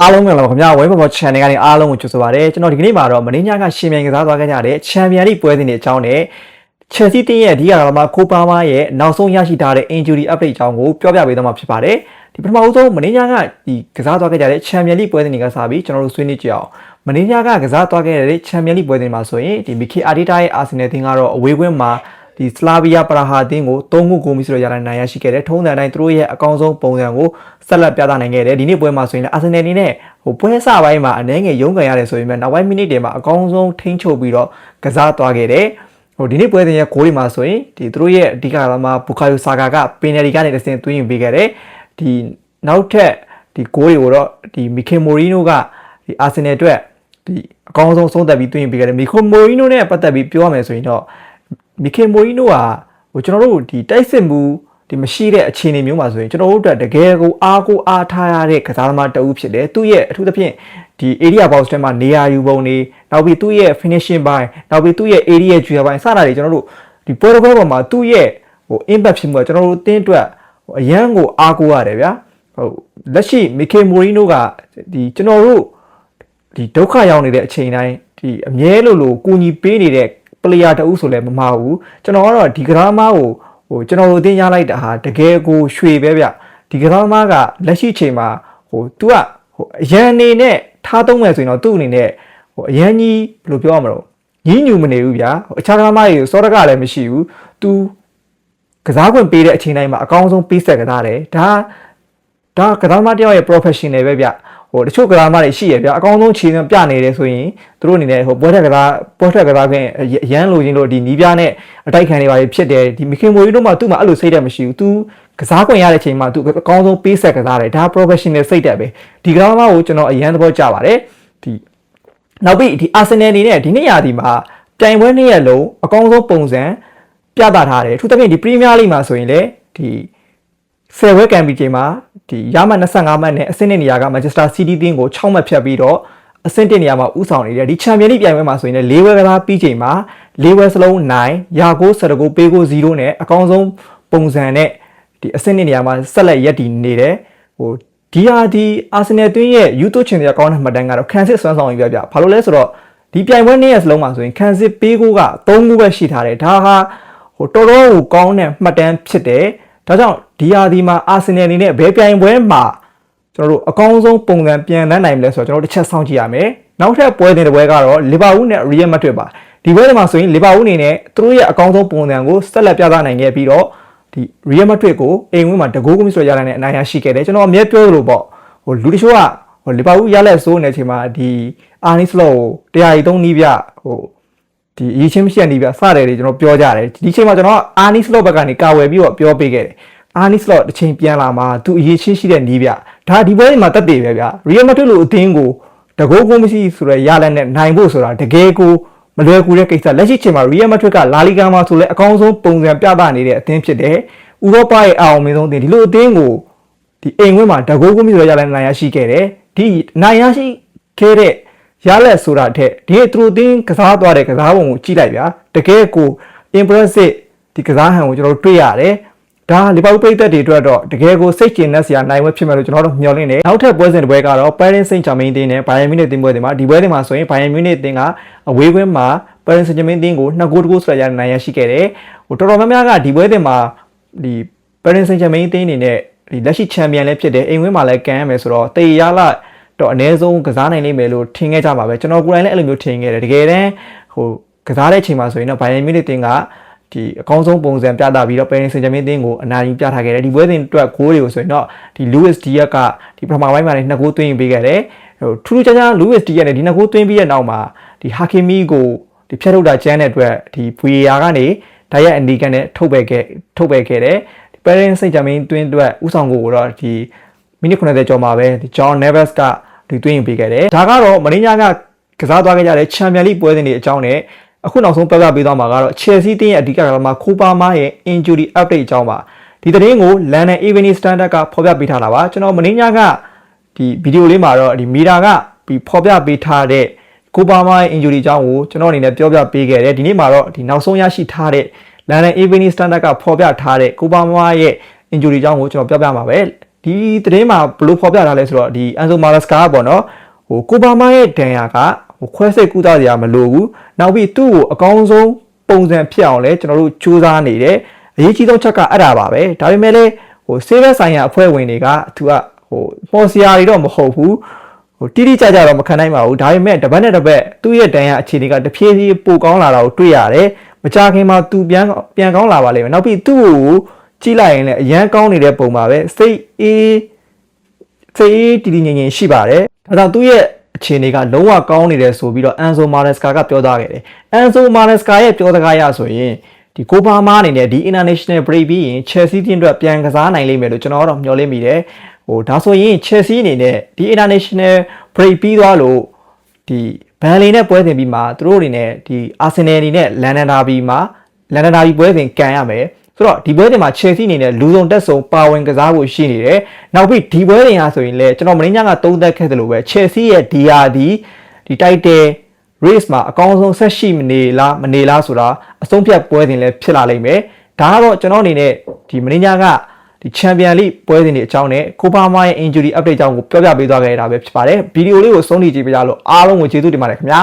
အားလုံးမင်္ဂလာပါခင်ဗျာဝဲဘော်ဘော် channel ကနေအားလုံးကိုကြိုဆိုပါရစေကျွန်တော်ဒီကနေ့မှာတော့မင်းညကရှင်မြန်ကစားသွားခဲ့ကြတဲ့ချန်ပီယံလိပွဲစဉ်တွေအကြောင်းနဲ့ Chelsea တင်းရဲ့အဓိကကလာမှာကိုပါမာရဲ့နောက်ဆုံးရရှိထားတဲ့ injury update အကြောင်းကိုပြောပြပေးသွားမှာဖြစ်ပါတယ်ဒီပထမဦးဆုံးမင်းညကဒီကစားသွားခဲ့ကြတဲ့ချန်ပီယံလိပွဲစဉ်တွေကစားပြီးကျွန်တော်တို့ဆွေးနွေးကြအောင်မင်းညကကစားသွားခဲ့တဲ့ချန်ပီယံလိပွဲစဉ်မှာဆိုရင်ဒီမီခီအာဒီတာရဲ့အာဆင်နယ်တင်းကတော့အဝေးကွင်းမှာ ဒီစလာဗီယာပရာဟာတင်းကို၃ခုကိုမီဆိုရရနိုင်ရရှိခဲ့တဲ့ထုံးစံတိုင်းသူတို့ရဲ့အကောင်းဆုံးပုံစံကိုဆက်လက်ပြသနိုင်ခဲ့တယ်ဒီနေ့ပွဲမှာဆိုရင်လည်းအာဆင်နယ်အနေနဲ့ဟိုပွဲစပိုင်းမှာအနေငယ်ရုန်းကန်ရတယ်ဆိုရင်လည်းနောက်ပိုင်းမိနစ်တွေမှာအကောင်းဆုံးထိန်းချုပ်ပြီးတော့ကစားသွားခဲ့တယ်ဟိုဒီနေ့ပွဲစဉ်ရဲ့ဂိုးတွေမှာဆိုရင်ဒီသူတို့ရဲ့အဓိကလာမှာဘူကာယိုဆာကာကပင်နယ်ဒီကနေတစ်ဆင့်သွင်းယူပေးခဲ့တယ်ဒီနောက်ထပ်ဒီဂိုးတွေကိုတော့ဒီမီခင်မိုရီနိုကဒီအာဆင်နယ်အတွက်ဒီအကောင်းဆုံးဆုံးသက်ပြီးသွင်းယူပေးခဲ့တယ်မီခင်မိုရီနိုနဲ့ပတ်သက်ပြီးပြောရမယ်ဆိုရင်တော့ မီခင်မိုရီနိုကဟိုကျွန်တော်တို့ဒီတိုက်စစ်မှုဒီမရှိတဲ့အခြေအနေမျိုးမှာဆိုရင်ကျွန်တော်တို့အတွက်တကယ်ကိုအားကိုအားထားရတဲ့ကစားသမားတဦးဖြစ်တယ်သူ့ရဲ့အထူးသဖြင့်ဒီ area box ထဲမှာနေရာယူပုံတွေနောက်ပြီးသူ့ရဲ့ finishing ဘိုင်းနောက်ပြီးသူ့ရဲ့ area ကျွေးဘိုင်းစတာတွေကျွန်တော်တို့ဒီပွဲတစ်ပွဲပေါ်မှာသူ့ရဲ့ဟို impact ဖြစ်မှုကကျွန်တော်တို့တင်းအတွက်ဟိုအရန်ကိုအားကိုရတယ်ဗျာဟုတ်လက်ရှိမီခင်မိုရီနိုကဒီကျွန်တော်တို့ဒီဒုက္ခရောက်နေတဲ့အချိန်တိုင်းဒီအမြဲလိုလိုကူညီပေးနေတဲ့ ပလေယာတအုပ်ဆိုလည်းမမှားဘူးကျွန်တော်ကတော့ဒီကရာမားကိုဟိုကျွန်တော်တို့တင်ရလိုက်တာဟာတကယ်ကိုရွှေပဲဗျဒီကရာမားကလက်ရှိချိန်မှာဟို तू ကဟိုအရန်နေနဲ့ထားသုံးမယ်ဆိုရင်တော့သူ့အနေနဲ့ဟိုအရန်ကြီးဘယ်လိုပြောရမလို့ညီးညူမနေဘူးဗျာဟိုအခြားကရာမားတွေစောတကလည်းမရှိဘူး तू ကစားခွင့်ပေးတဲ့အချိန်တိုင်းမှာအကောင်းဆုံးပေးဆက်ကစားတယ်ဒါဒါကစားသမားတယောက်ရဲ့ professional ပဲဗျ ဟိုတချို့ကစားသမားတွေရှိရဗျအကောင်းဆုံးခြေစွမ်းပြနေတယ်ဆိုရင်သူတို့အနေနဲ့ဟိုပွဲထက်ကစားပွဲထက်ကစားခွင့်အရန်လိုချင်လို့ဒီနီးပြနဲ့အတိုက်ခံတွေပါဖြစ်တယ်ဒီမခင်မိုရီတို့မှသူ့မှာအဲ့လိုစိတ်ဓာတ်မရှိဘူး तू ကစားခွင့်ရတဲ့အချိန်မှာ तू အကောင်းဆုံးပေးဆက်ကစားတယ်ဒါ professional စိတ်ဓာတ်ပဲဒီကစားသမားကိုကျွန်တော်အရန်သဘောကျပါတယ်ဒီနောက်ပြီးဒီအာဆင်နယ်အနေနဲ့ဒီနေ့ရာသီမှာပြိုင်ပွဲနှစ်ရက်လုံးအကောင်းဆုံးပုံစံပြသထားတယ်အထူးသဖြင့်ဒီပရီးမီးယားလိမှာဆိုရင်လည်းဒီဆယ်ဝဲကံပီချိန်မှာ ဒီရမှတ်25မှတ်နဲ့အဆင့်နှစ်နေရာကမန်ချက်စတာစီးတီးတင်းကို6မှတ်ဖြတ်ပြီးတော့အဆင့်1နေရာမှာဥဆောင်နေတယ်ဒီချန်ပီယံလိပြိုင်ပွဲမှာဆိုရင်လည်း၄ဝဲကစားပြီးချိန်မှာ၄ဝဲစလုံး9ရာကို19ကိုပေးကို0နဲ့အကောင်းဆုံးပုံစံနဲ့ဒီအဆင့်2နေရာမှာဆက်လက်ရပ်တည်နေတယ်ဟိုဒီဟာဒီအာဆင်နယ်တွင်းရဲ့ယူတူချင်တဲ့အကောင်းတဲ့မှတ်တမ်းကတော့ခန်းစစ်စွမ်းဆောင်ရေးပြပြဘာလို့လဲဆိုတော့ဒီပြိုင်ပွဲနေ့ရက်စလုံးမှာဆိုရင်ခန်းစစ်ပေးကိုက3ခုပဲရှိထားတယ်ဒါဟာဟိုတော်တော်ကိုကောင်းတဲ့မှတ်တမ်းဖြစ်တယ်ဒါကြောင့် ဒီဟာဒီမှာအာဆင်နယ်အနေနဲ့ဘယ်ပြိုင်ပွဲမှာကျွန်တော်တို့အကောင်းဆုံးပုံစံပြန်တန်းနိုင်မလဲဆိုတော့ကျွန်တော်တို့တစ်ချက်စောင့်ကြည့်ရမယ်နောက်ထပ်ပွဲတင်တဲ့ပွဲကတော့လီဗာပူးနဲ့ရီယယ်မက်ဒရစ်ပါဒီပွဲတွေမှာဆိုရင်လီဗာပူးအနေနဲ့သူတို့ရဲ့အကောင်းဆုံးပုံစံကိုဆက်လက်ပြသနိုင်ခဲ့ပြီးတော့ဒီရီယယ်မက်ဒရစ်ကိုအိမ်ဝင်းမှာတကူးကူးမဆိုရတဲ့အနိုင်ရရှိခဲ့တယ်ကျွန်တော်အမြဲပြောသလိုပေါ့ဟိုလူတချို့ကဟိုလီဗာပူးရလက်ဆိုးနေတဲ့အချိန်မှာဒီအာနီစလော့ကိုတရားရီသုံးနီးပြဟိုဒီအရေးချင်းမရှိတဲ့နီးပြစတယ်တွေကျွန်တော်ပြောကြတယ်ဒီအချိန်မှာကျွန်တော်အာနီစလော့ဘက်ကနေကာဝယ်ပြီးတော့ပြောပေးခဲ့တယ် အာနီစလော့တစ်ချိန်ပြန်လာမှာသူအရေးချင်းရှိတဲ့နီးပြဒါဒီပွဲမှာတက်တည်ပဲဗျာရီယယ်မက်ဒရစ်လိုအသင်းကိုတကူးကူးမရှိဆိုရရလက်နဲ့နိုင်ဖို့ဆိုတာတကယ်ကိုမလွယ်ကူတဲ့ကိစ္စလက်ရှိချိန်မှာ Real Madrid ကလာလီဂါမှာဆိုလဲအကောင်းဆုံးပုံစံပြသနေတဲ့အသင်းဖြစ်တယ်။ဥရောပရဲ့အအောင်မင်းဆုံးအသင်းဒီလိုအသင်းကိုဒီအိမ်ဝင်းမှာတကူးကူးမျိုးရရလဲနိုင်ရရှိခဲ့တယ်။ဒီနိုင်ရရှိခဲ့တဲ့ရလက်ဆိုတာထက်ဒီသူတို့အသင်းကစားသွားတဲ့ကစားပုံကိုကြည့်လိုက်ဗျာ။တကယ်ကို impressive ဒီကစားဟန်ကိုကျွန်တော်တို့တွေ့ရတယ်။ ဒါလီဗာပူးပိတ်သက်တွေအတွက်တော့တကယ်ကိုစိတ်ကျဉ်နဲ့ဆရာနိုင်ဝဲဖြစ်မယ်လို့ကျွန်တော်တို့မျှော်လင့်တယ်။နောက်ထပ်ပွဲစဉ်တစ်ပွဲကတော့ Paris Saint-Germain တင်းနဲ့ Bayern Munich တင်းပွဲတွေမှာဒီပွဲတွေမှာဆိုရင် Bayern Munich တင်းကအဝေးကွင်းမှာ Paris Saint-Germain တင်းကို2ဂိုးတဂိုးဆိုရရနိုင်ရရှိခဲ့တယ်။ဟိုတော်တော်များများကဒီပွဲတွေမှာဒီ Paris Saint-Germain တင်းအနေနဲ့ဒီလက်ရှိချန်ပီယံလည်းဖြစ်တယ်။အိမ်ဝင်းမှာလည်းကန်ရမယ်ဆိုတော့တေရလာတော့အနည်းဆုံးကစားနိုင်လိမ့်မယ်လို့ထင်ခဲ့ကြပါပဲ။ကျွန်တော်ကိုယ်တိုင်လည်းအဲ့လိုမျိုးထင်ခဲ့တယ်။တကယ်တမ်းဟိုကစားတဲ့အချိန်မှာဆိုရင်တော့ Bayern Munich တင်းက ဒီအကောင်းဆုံးပုံစံပြသပြီးတော့ Paris Saint-Germain အသင်းကိုအနာယူပြထားခဲ့တယ်ဒီပွဲစဉ်အတွက်ဂိုးတွေကိုဆိုရင်တော့ဒီ Luis Diaz ကဒီပထမပိုင်းမှာလည်းနှစ်ဂိုးသွင်းပေးခဲ့တယ်ဟိုထူးထူးခြားခြား Luis Diaz နဲ့ဒီနှစ်ဂိုးသွင်းပြီးတဲ့နောက်မှာဒီ Hakimi ကိုဒီဖြတ်ထုတ်တာကျန်းတဲ့အတွက်ဒီ VAR ကနေဒါရက်အနီကန်နဲ့ထုတ်ပယ်ခဲ့ထုတ်ပယ်ခဲ့တယ်ဒီ Paris Saint-Germain သွင်းအတွက်ဥဆောင်ကိုတော့ဒီမိနစ်90ကျော်မှာပဲဒီ John Neves ကဒီသွင်းပေးခဲ့တယ်ဒါကတော့မင်းညာကကစားသွားခဲ့ကြတဲ့ Champions League ပွဲစဉ်တွေအကြောင်းနဲ့ အခုနောက်ဆုံးပြပြပေးသွားမှာကတော့ Chelsea တင်းရဲ့အဓိကကမှာခိုပါမားရဲ့ injury update အကြောင်းပါဒီသတင်းကို London Evening Standard ကဖော်ပြပေးထားတာပါကျွန်တော်မင်းညာကဒီဗီဒီယိုလေးမှာတော့ဒီမီတာကပြီးဖော်ပြပေးထားတဲ့ကိုပါမားရဲ့ injury အကြောင်းကိုကျွန်တော်အနေနဲ့ပြောပြပေးခဲ့တယ်ဒီနေ့မှာတော့ဒီနောက်ဆုံးရရှိထားတဲ့ London Evening Standard ကဖော်ပြထားတဲ့ကိုပါမားရဲ့ injury အကြောင်းကိုကျွန်တော်ပြောပြမှာပဲဒီသတင်းမှာဘယ်လိုဖော်ပြထားလဲဆိုတော့ဒီအန်ဆိုမာလက်စကာကပေါ့နော်ဟိုကိုဘာမာရဲ့ဒဏ်ရာကဟို ခွဲစိတ်ကုသစရာမလိုဘူးနောက်ပြီးသူ့ကိုအကောင်းဆုံးပုံစံဖြစ်အောင်လဲကျွန်တော်တို့စူးစမ်းနေတယ်အရေးကြီးဆုံးချက်ကအဲ့ဒါပါပဲဒါပေမဲ့လည်းဟိုဆေးဘက်ဆိုင်ရာအဖွဲ့ဝင်တွေကသူကဟိုပေါ်စရာတွေတော့မဟုတ်ဘူးဟိုတိတိကျကျတော့မခံနိုင်ပါဘူးဒါပေမဲ့တစ်ပတ်နဲ့တစ်ပတ်သူ့ရဲ့ဒဏ်ရာအခြေအနေကတဖြည်းဖြည်းပိုကောင်းလာတာကိုတွေ့ရတယ်မကြခင်မှာသူပြန်ပြန်ကောင်းလာပါလိမ့်မယ်နောက်ပြီးသူ့ကိုကြည့်လိုက်ရင်လည်းအရန်ကောင်းနေတဲ့ပုံပါပဲစိတ်အေးစိတ်အေးတည်တည်ငြိမ်ငြိမ်ရှိပါတယ်။ဒါကြောင့်သူ့ရဲ့ အခြေအနေကလုံးဝကောင်းနေတယ်ဆိုပြီးတော့အန်ဆိုမာရက်စကာကပြောသားခဲ့တယ်။အန်ဆိုမာရက်စကာရဲ့ပြောစကားရဆိုရင်ဒီကိုပါမာအနေနဲ့ဒီ international break ပြီးရင် Chelsea တင်းအတွက်ပြန်ကစားနိုင်လိမ့်မယ်လို့ကျွန်တော်ကတော့မျှော်လင့်မိတယ်။ဟိုဒါဆိုရင် Chelsea အနေနဲ့ဒီ international break ပြီးသွားလို့ဒီဘန်လီနဲ့ပွဲစဉ်ပြီးမှသူတို့အနေနဲ့ဒီ Arsenal အနေနဲ့လန်ဒန်ဒါဘီမှာလန်ဒန်ဒါဘီပွဲစဉ်ကန်ရမယ်။ ဆိုတော့ဒီပွဲစဉ်မှာ Chelsea အနေနဲ့လူဆုံးတက်ဆုံးပါဝင်ကစားဖို့ရှိနေတယ်။နောက်ပြီးဒီပွဲစဉ်ဟာဆိုရင်လည်းကျွန်တော်မင်းညကသုံးသက်ခဲ့သလိုပဲ Chelsea ရဲ့ DR ဒီဒီ title race မှာအကောင်းဆုံးဆက်ရှိမနေလားမနေလားဆိုတာအဆုံးဖြတ်ပွဲစဉ်လည်းဖြစ်လာလိမ့်မယ်။ဒါကတော့ကျွန်တော်အနေနဲ့ဒီမင်းညကဒီ Champion League ပွဲစဉ်တွေအကြောင်းနဲ့ကိုပါမာရဲ့ injury update အကြောင်းကိုပြောပြပေးသွားခဲ့တာပဲဖြစ်ပါတယ်။ဗီဒီယိုလေးကိုဆုံးဖြတ်ကြည့်ပြကြလို့အားလုံးကိုကျေးဇူးတင်ပါတယ်ခင်ဗျာ။